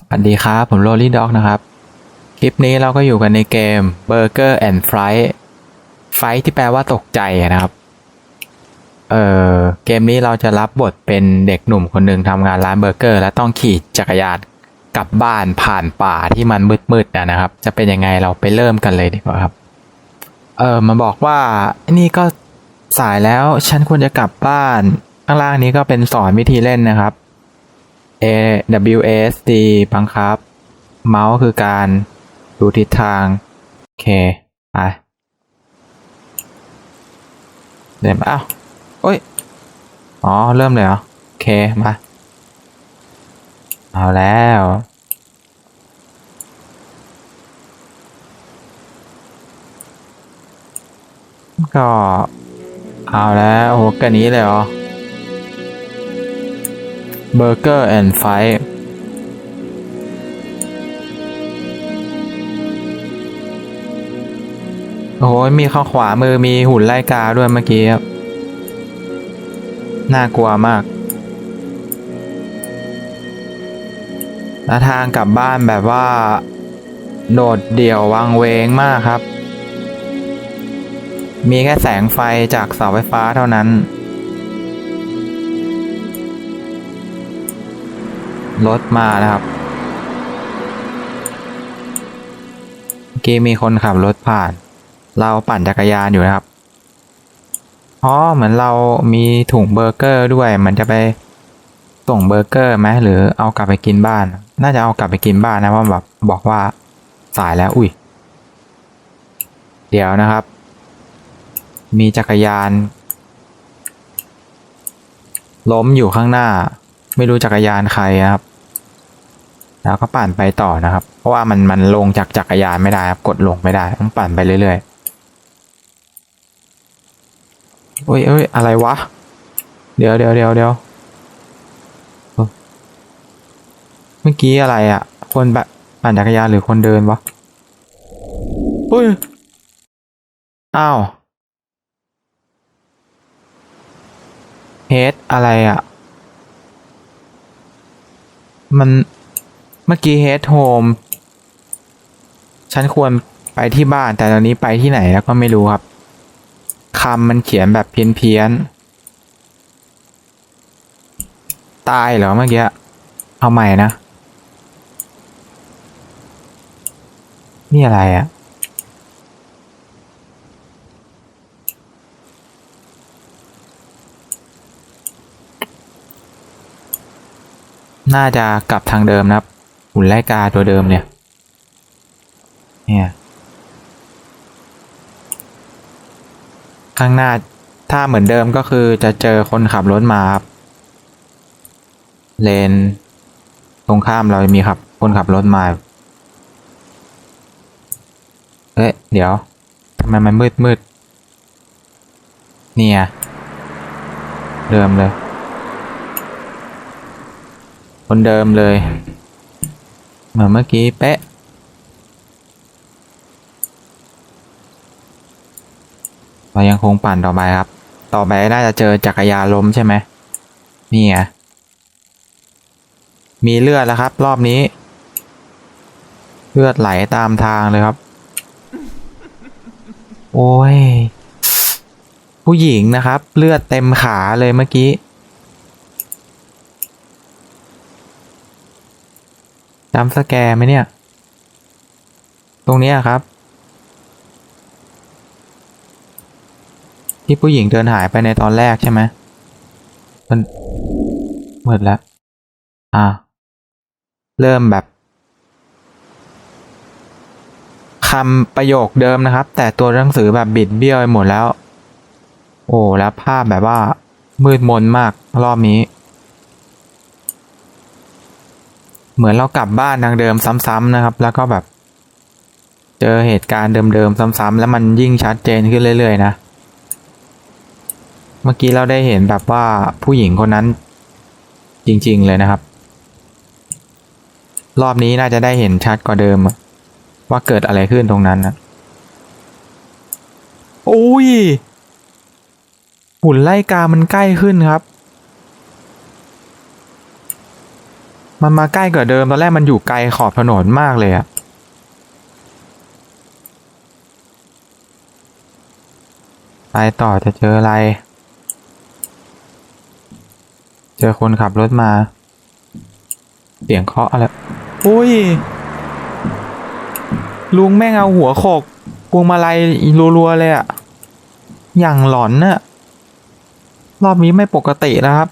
สวัสดีครับ ผมโรลลี่ด็อกนะครับ คลิปนี้เราก็อยู่กันในเกม Burger and Fright Fight ที่แปลว่าตกใจนะครับ เออเกมนี้เราจะรับบทเป็นเด็กหนุ่มคนหนึ่งทำงานร้านเบอร์เกอร์ และต้องขี่จักรยานกลับบ้านผ่านป่าที่มันมืดๆนะครับ จะเป็นยังไงเราไปเริ่มกันเลยดีกว่าครับ เออมาบอกว่านี่ก็สายแล้วฉันควรจะกลับบ้าน ข้างล่างนี้ก็เป็นสอนวิธีเล่นนะครับ A W S D บังคับ เมาส์คือการดูทิศทาง โอเคไปเดินมาอ้าวโอ้ย อ๋อ เริ่มเลยเหรอ โอเค มา เอาแล้ว ก็ เอาแล้วโอ้โหกันนี้เลยเหรอ Burger and Fight โอ้โหมีข้างขวามือมีหุ่นไล่กาด้วยเมื่อกี้ครับ น่ากลัวมากและทางกลับบ้านแบบว่า โดดเดี่ยววังเวงมากครับ มีแค่แสงไฟจากเสาไฟฟ้าเท่านั้น รถมานะครับเมื่อกี้มีคนขับรถผ่าน เราปั่นจักรยานอยู่นะครับอ๋อเหมือนเรามีถุงเบอร์เกอร์ด้วยมันจะไปส่งเบอร์เกอร์ไหมหรือเอากลับไปกินบ้าน น่าจะเอากลับไปกินบ้านนะเพราะแบบบอกว่าสายแล้วอุ้ยเดี๋ยวนะครับ มีจักรยาน ล้มอยู่ข้างหน้า ไม่รู้จักรยานใครนะครับ แล้วก็ปั่นไปต่อนะครับ เพราะว่ามันมันลงจากจักรยานไม่ได้ครับ กดลงไม่ได้ ต้องปั่นไปเรื่อยๆโอ้ยเอ้ยอะไรวะ เดี๋ยวเดี๋ยวเดี๋ยวเดี๋ยวเมื่อกี้อะไรอะ่ะ คนแบบปั่นจักรยานหรือคนเดินวะเฮ้ย อ้าวเฮดอะไรอะ่ะ มัน มื่อกี้เฮดโฮมฉันควรไปที่บ้านแต่ตอนนี้ไปที่ไหนแล้วก็ไม่รู้ครับคำมันเขียนแบบเพี้ยนๆตายเหรอเมื่อกี้เอาใหม่นะ นี่อะไรอะน่าจะกลับทางเดิมนะครับ หุ่นไล่กาตัวเดิมเนี่ย เนี่ย ข้างหน้าถ้าเหมือนเดิมก็คือจะเจอคนขับรถมาครับ เลน ตรงข้ามเรามีขับ คนขับรถมาเอ้ยเดี๋ยวทำไมมันมืดมืดเนี่ย เดิมเลย คนเดิมเลย เหมือนเมื่อกี้เป๊ะ เรายังคงปั่นต่อไปครับ ต่อไปน่าจะเจอจักรยานล้มใช่ไหมนี่ไงมีเลือดแล้วครับ รอบนี้ เลือดไหลตามทางเลยครับ โอ้ย ผู้หญิงนะครับ เลือดเต็มขาเลยเมื่อกี้ จำสแกร์ไหมเนี่ย ตรงนี้ครับ ที่ผู้หญิงเดินหายไปในตอนแรกใช่ไหมมันมืดแล้ว อ่า เริ่มแบบคำประโยคเดิมนะครับ แต่ตัวหนังสือแบบบิดเบี้ยวไปหมดแล้ว โอ้แล้วภาพแบบว่ามืดมนมากรอบนี้ เหมือนเรากลับบ้านทางเดิมซ้ำๆนะครับ แล้วก็แบบ เจอเหตุการณ์เดิมๆซ้ำๆแล้วมันยิ่งชัดเจนขึ้นเรื่อยๆนะ เมื่อกี้เราได้เห็นแบบว่าผู้หญิงคนนั้น จริงๆเลยนะครับ รอบนี้น่าจะได้เห็นชัดกว่าเดิม ว่าเกิดอะไรขึ้นตรงนั้นนะโอ้ยหุ่นไล่กามันใกล้ขึ้นครับ มันมาใกล้กว่าเดิมตอนแรกมันอยู่ไกลขอบถนนมากเลยอะไปต่อจะเจออะไร เจอคนขับรถมา เสียงเคาะอะไรอุ้ย ลุงแม่งเอาหัวโขกพวงมาลัยรัวๆเลยอะอย่างหลอนน่ะรอบนี้ไม่ปกตินะครับ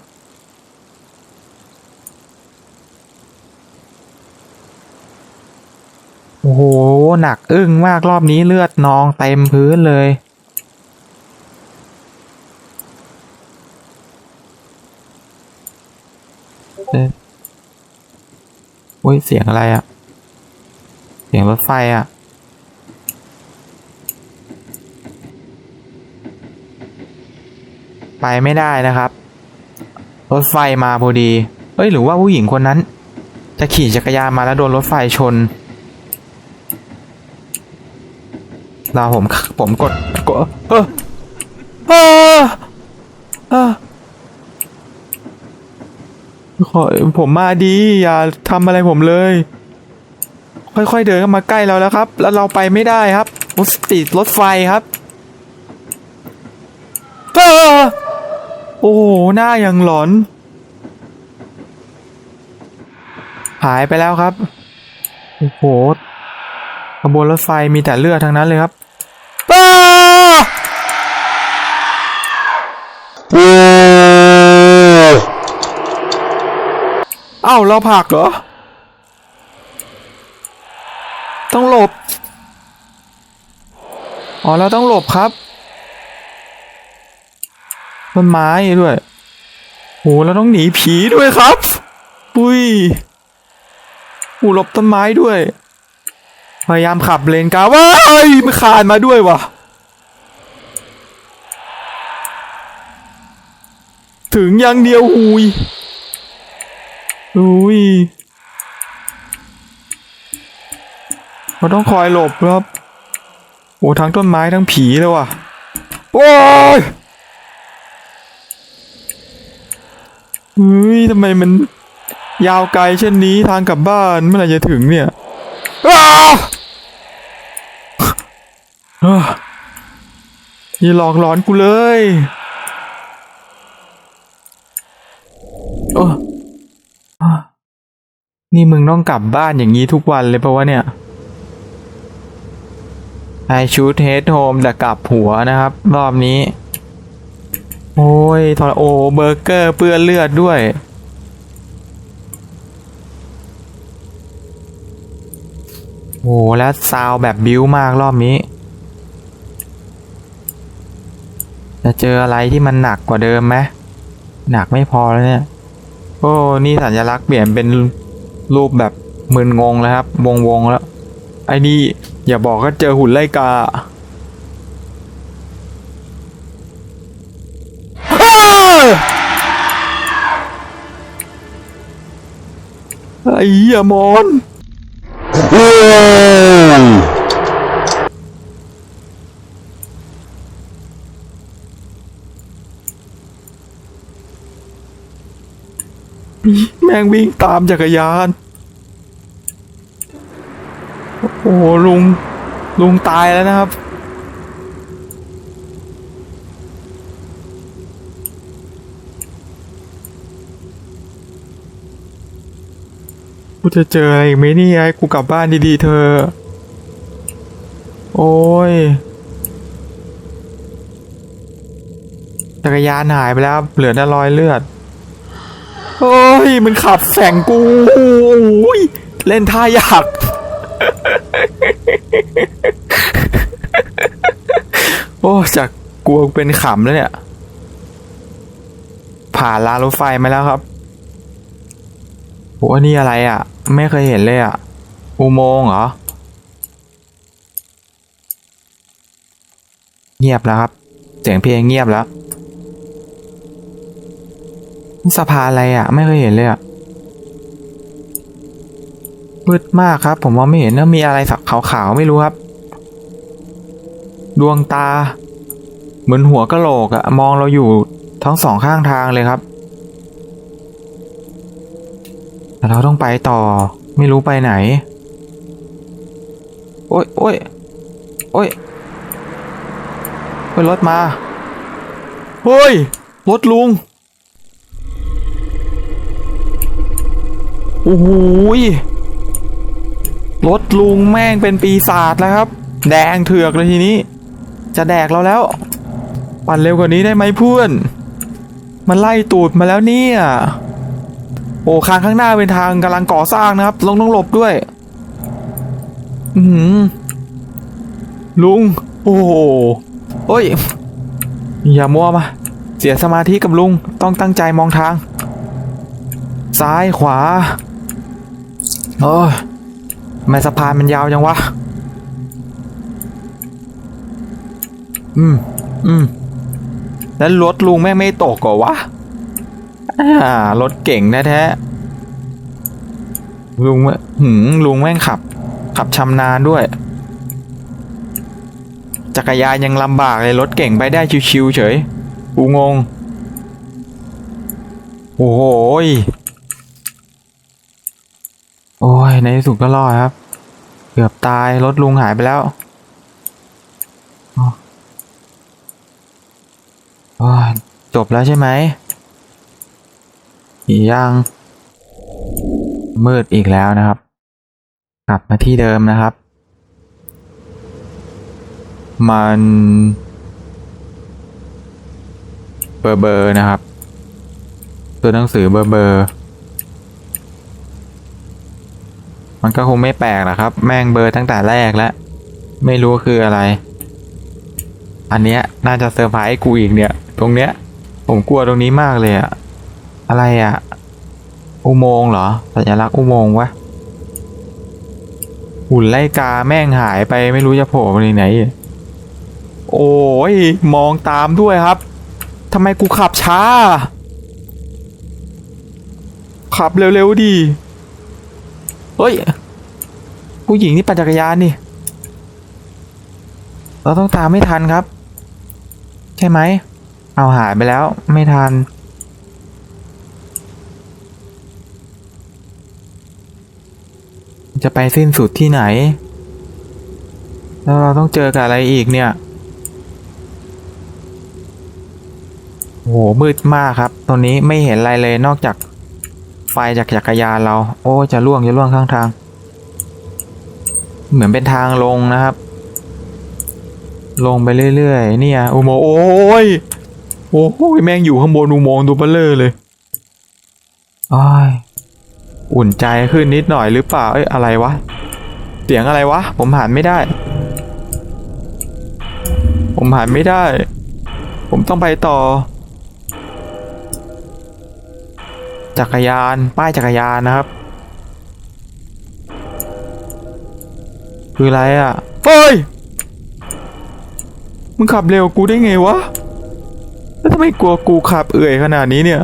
โอ้โห หนักอึ้งมากรอบนี้เลือดนองเต็มพื้นเลย เอ๊ะอุ้ย เสียงอะไรอะเสียงรถไฟอะไปไม่ได้นะครับ รถไฟมาพอดี เอ้ย หรือว่าผู้หญิงคนนั้น จะขี่จักรยานมาแล้วโดนรถไฟชน เราผมผมกดกดเออเออเออขอผมมาดี อย่าทำอะไรผมเลย ค่อยๆเดินเข้ามาใกล้เราแล้วครับ แล้วเราไปไม่ได้ครับรถติดรถไฟครับเออโอ้โหหน้าอย่างหลอน หายไปแล้วครับ โอ้โหขบวนรถไฟมีแต่เลือดทั้งนั้นเลยครับอ้า เอ้าเราผักเหรอ ต้องหลบ อ๋อเราต้องหลบครับต้นไม้ด้วยโหเราต้องหนีผีด้วยครับอุ้ยโหหลบต้นไม้ด้วย พยายามขับเลนกลางว้ายมันคานมาด้วยวะ ถึงอย่างเดียวหุยอุ้ยเราต้องคอยหลบครับ โอ้ทั้งต้นไม้ทั้งผีเลยว่ะ โอ้ยเฮ้ยทำไมมันยาวไกลเช่นนี้ทางกลับบ้านเมื่อไหร่จะถึงเนี่ยอ้าเฮ้ยอย่าหลอกหลอนกูเลย โอ้นี่มึงต้องกลับบ้านอย่างนี้ทุกวันเลยปะวะเนี่ยไอชูดเฮดโฮมแต่กลับหัวนะครับ รอบนี้ โอ้ยทรโอเบอร์เกอร์เปื้อนเลือดด้วย โอ้แล้วซาวแบบบิ้วมากรอบนี้ จะเจออะไรที่มันหนักกว่าเดิมไหมหนักไม่พอแล้วเนี่ย โอ้นี่สัญลักษณ์เปลี่ยนเป็นรูปแบบมึนงงแล้วครับ วงวงแล้ว ไอ้นี่อย่าบอกก็เจอหุ่นไล่กาไอ้เหี้ยมอน แม่งวิ่งตามจักรยาน โอ้โหลุง ลุงตายแล้วนะครับ กูจะเจออะไรอีกไหมนี่ไอ้กูกลับบ้านดีๆเธอ โอ้ยจักรยานหายไปแล้ว เหลือแต่รอยเลือด โอ้ย มันขับแสงกูโอ้ยเล่นท่ายากโอ้จากกลัวเป็นขำแล้วเนี่ย ผ่านลานรถไฟมาแล้วครับโอ้นนี่อะไรอะ ไม่เคยเห็นเลยอะ อุโมงค์เหรอ เงียบแล้วครับ เสียงเพลงเงียบแล้ว สะพานอะไรอะ ไม่เคยเห็นเลยอะมืดมากครับ ผมมองไม่เห็นนะมีอะไรสักขาวๆไม่รู้ครับ ดวงตา เหมือนหัวกะโหลกอะมองเราอยู่ทั้งสองข้างทางเลยครับแต่เราต้องไปต่อ ไม่รู้ไปไหน โอ้ยโอ้ยโอ้ยโอ้ยรถมาเฮ้ยรถลุง อ้โหรถลุงแม่งเป็นปีศาจแล้วครับ แดงเถือกเลยทีนี้ จะแดกเราแล้ว ปั่นเร็วกว่านี้ได้ไหมเพื่อน มันไล่ตูดมาแล้วเนี่ยโอ้คางข้างหน้าเป็นทางกำลังก่อสร้างนะครับลงต้องหลบด้วย อือหือลุง โอ้โหโอ้ย อย่ามัวมา เสียสมาธิกับลุง ต้องตั้งใจมองทาง ซ้ายขวา โอ้ยทำไมสะพานมันยาวจังวะ อืม อืม แล้วรถลุงแม่งไม่ตกก่อวะ อ่า รถเก่งแท้ๆลุงแม่หืมลุงแม่งขับ ขับชำนาญด้วย จักรยานยังลำบากเลยรถเก่งไปได้ชิวๆเฉยกูงง โอ้โหยโอ้ย ในที่สุดก็รอดครับ เกือบตายรถลุงหายไปแล้วจบแล้วใช่ไหมยังมืดอีกแล้วนะครับ กลับมาที่เดิมนะครับ มันเบอร์เบอร์นะครับ ตัวหนังสือเบอร์เบอร์ มันก็คงไม่แปลกหรอกครับ แม่งเบอร์ตั้งแต่แรกแล้ว ไม่รู้คืออะไร อันเนี้ยน่าจะเซอร์ไพรส์กูอีกเนี่ย ตรงเนี้ย ผมกลัวตรงนี้มากเลยอะอะไรอะอุโมงค์เหรอ สัญลักษณ์อุโมงค์วะหุ่นไล่กาแม่งหายไปไม่รู้จะโผล่ไปไหน โอ้ยมองตามด้วยครับทำไมกูขับช้า ขับเร็วๆดี เฮ้ย ผู้หญิงนี่ปั่นจักรยานนี่ เราต้องตามไม่ทันครับ ใช่ไหม เอาหายไปแล้วไม่ทัน จะไปสิ้นสุดที่ไหน แล้วเราต้องเจอกับอะไรอีกเนี่ยโอ้โหมืดมากครับ ตรงนี้ไม่เห็นอะไรเลยนอกจาก ไฟจากจักรยานเรา โอ้จะล่วงจะล่วงข้างทาง เหมือนเป็นทางลงนะครับ ลงไปเรื่อยๆเนี่ยอุโมงค์โอ้ยโอ้โหแม่งอยู่ข้างบนอุโมงค์ตัวเบลเลอร์เลยอ้ายอุ่นใจขึ้นนิดหน่อยหรือเปล่าเอ้ยอะไรวะเสียงอะไรวะ ผมหันไม่ได้ ผมหันไม่ได้ ผมต้องไปต่อ จักรยาน ป้ายจักรยานนะครับ คืออะไรอะเฮ้ย มึงขับเร็วกูได้ไงวะ แล้วทำไมกลัวกูขับเอื่อยขนาดนี้เนี่ย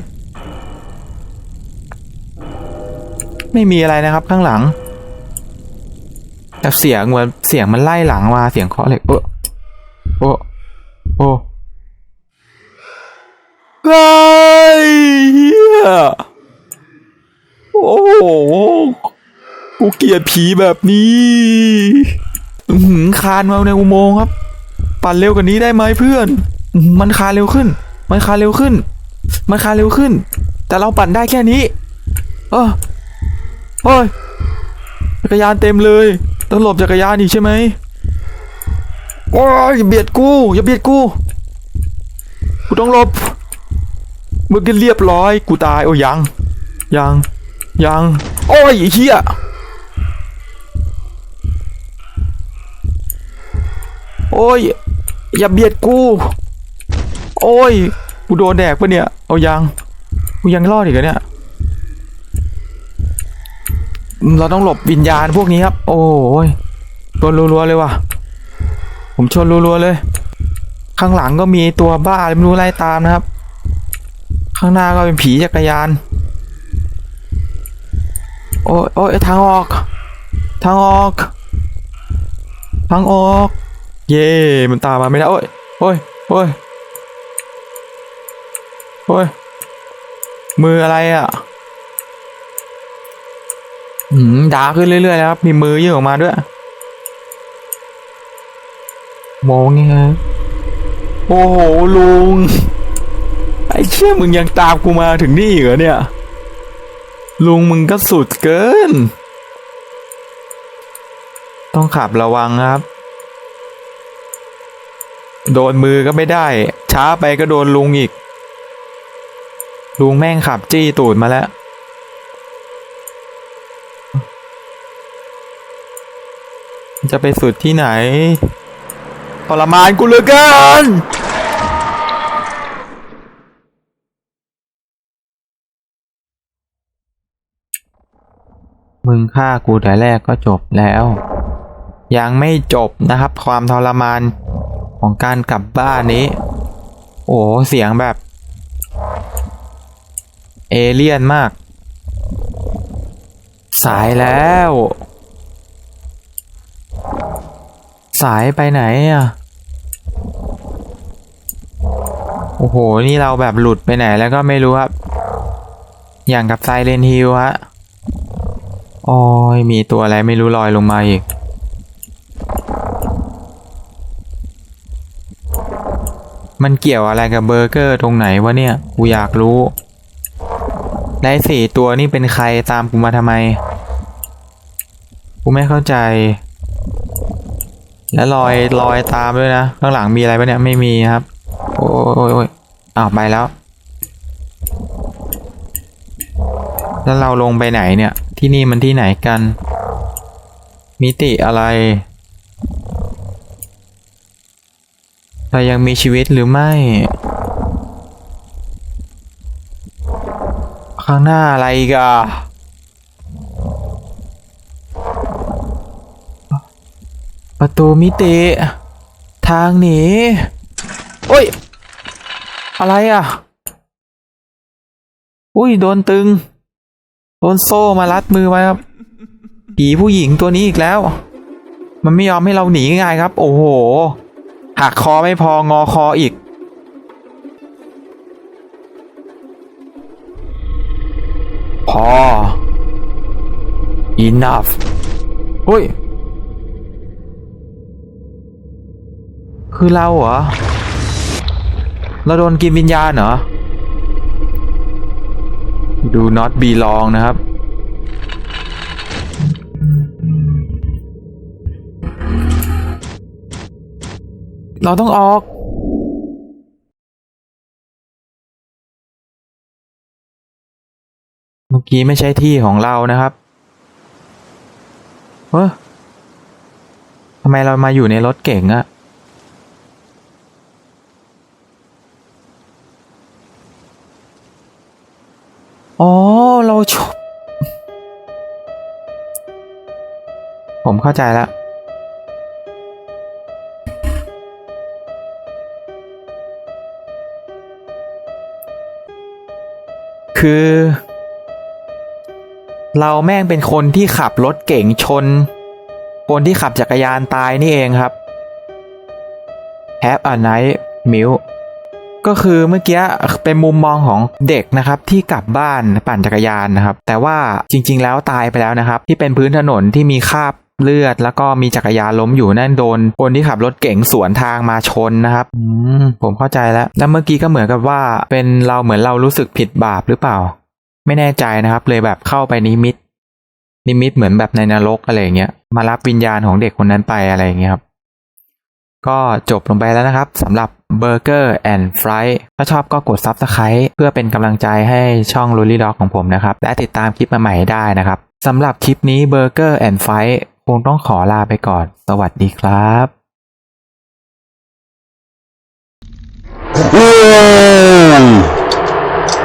ไม่มีอะไรนะครับข้างหลัง แต่เสียงเหมือนเสียงมันไล่หลังมาเสียงเคาะเหล็กเออโอ้โอ้เฮ้เหี้ย โอ้โหกูเกลียดผีแบบนี้หือคานมาในอุโมงค์ครับ ปั่นเร็วกว่านี้ได้ไหมเพื่อน มันคานเร็วขึ้น มันคานเร็วขึ้น มันคานเร็วขึ้น แต่เราปั่นได้แค่นี้ เออโอ้ยจักรยานเต็มเลยต้องหลบจักรยานอีกใช่ไหมโอ้ยอย่าเบียดกูอย่าเบียดกูกูต้องหลบเมื่อกี้เรียบร้อย กูตายโอ้ยังยัง ยัง โอ้ยเฮียโอ้ย อย่าเบียดกู โอ้ย กูโดนแดกปะเนี่ย เอายัง กูยังรอดอีกเหรอเนี่ย เราต้องหลบวิญญาณพวกนี้ครับ โอ้ยชนรัวๆเลยว่ะ ผมชนรัวๆเลย ข้างหลังก็มีตัวบ้าไม่รู้ไล่ตามนะครับ ข้างหน้าก็เป็นผีจักรยาน โอ้ยโอ้ยทางออก ทางออก ทางออก เย่มันตามมาไม่ได้โอ้ยโอ้ยโอ้ยโอ้ยมืออะไรอะอืมดาขึ้นเรื่อยๆแล้วครับ มีมือยื่นออกมาด้วยโมงนี่ฮะโอ้โหลุง ไอ้เชี่ยมึงยังตามกูมาถึงนี่เหรอเนี่ย ลุงมึงก็สุดเกิน ต้องขับระวังครับ โดนมือก็ไม่ได้ ช้าไปก็โดนลุงอีก ลุงแม่งขับจี้ตูดมาแล้ว จะไปสุดที่ไหนทรมานกูเหลือเกิน มึงฆ่ากูแต่แรกก็จบแล้ว ยังไม่จบนะครับ ความทรมานของการกลับบ้านนี้ โอ้เสียงแบบ เอเลี่ยนมาก สายแล้ว สายไปไหนอะโอ้โห นี่เราแบบหลุดไปไหนแล้วก็ไม่รู้ครับ อย่างกับไซเลนฮิลฮะ โอ้ยมีตัวอะไรไม่รู้ลอยลงมาอีก มันเกี่ยวอะไรกับเบอร์เกอร์ตรงไหนวะเนี่ย กูอยากรู้ ได้สี่ตัวนี่เป็นใครตามกูมาทำไม กูไม่เข้าใจ แล้วลอยลอยตามด้วยนะ ข้างหลังมีอะไรปะเนี่ย ไม่มีครับ โอ้ยโอ้ยโอ้ยอ้าวไปแล้ว แล้วเราลงไปไหนเนี่ย ที่นี่มันที่ไหนกัน มิติอะไรเรายังมีชีวิตหรือไม่ ข้างหน้าอะไรกะประตูมิติ ทางหนีโอ้ย อะไรอะ อุ้ย โดนตึง โดนโซ่มารัดมือไว้ครับผีผู้หญิงตัวนี้อีกแล้ว มันไม่ยอมให้เราหนีง่ายครับ โอ้โห หักคอไม่พองอคออีก พอ enough อุ้ย คือเราเหรอ เราโดนกินวิญญาณเหรอ ดู not belong นะครับ เราต้องออกเมื่อกี้ไม่ใช่ที่ของเรานะครับ เฮ้ยทำไมเรามาอยู่ในรถเก่งอะ อ๋อ เราชอบผมเข้าใจแล้ว คือ เราแม่งเป็นคนที่ขับรถเก่งชน คนที่ขับจักรยานตายนี่เองครับ Have a night meal ก็คือเมื่อกี้เป็นมุมมองของเด็กนะครับที่กลับบ้านปั่นจักรยานนะครับ แต่ว่าจริง ๆ แล้วตายไปแล้วนะครับ ที่เป็นพื้นถนนที่มีคราบเลือดแล้วก็มีจักรยานล้มอยู่นั่นโดนคนที่ขับรถเก๋งสวนทางมาชนนะครับอผมเข้าใจแล้ว แล้วเมื่อกี้ก็เหมือนกับว่า เป็นเราเหมือนเรารู้สึกผิดบาปหรือเปล่า ไม่แน่ใจนะครับ เลยแบบเข้าไปนิมิต นิมิตเหมือนแบบในนรกอะไรเงี้ยมารับวิญญาณของเด็กคนนั้นไปอะไรเงี้ยครับ ก็จบลงไปแล้วนะครับสำหรับ Burger and Fry ถ้าชอบก็กด Subscribe เพื่อเป็นกำลังใจให้ช่อง l o l l y Dog ของผมนะครับ และติดตามคลิปใหม่ๆได้นะครับสำหรับคลิปนี้ Burger and Fry คงต้องขอลาไปก่อน สวัสดีครับ Whoa!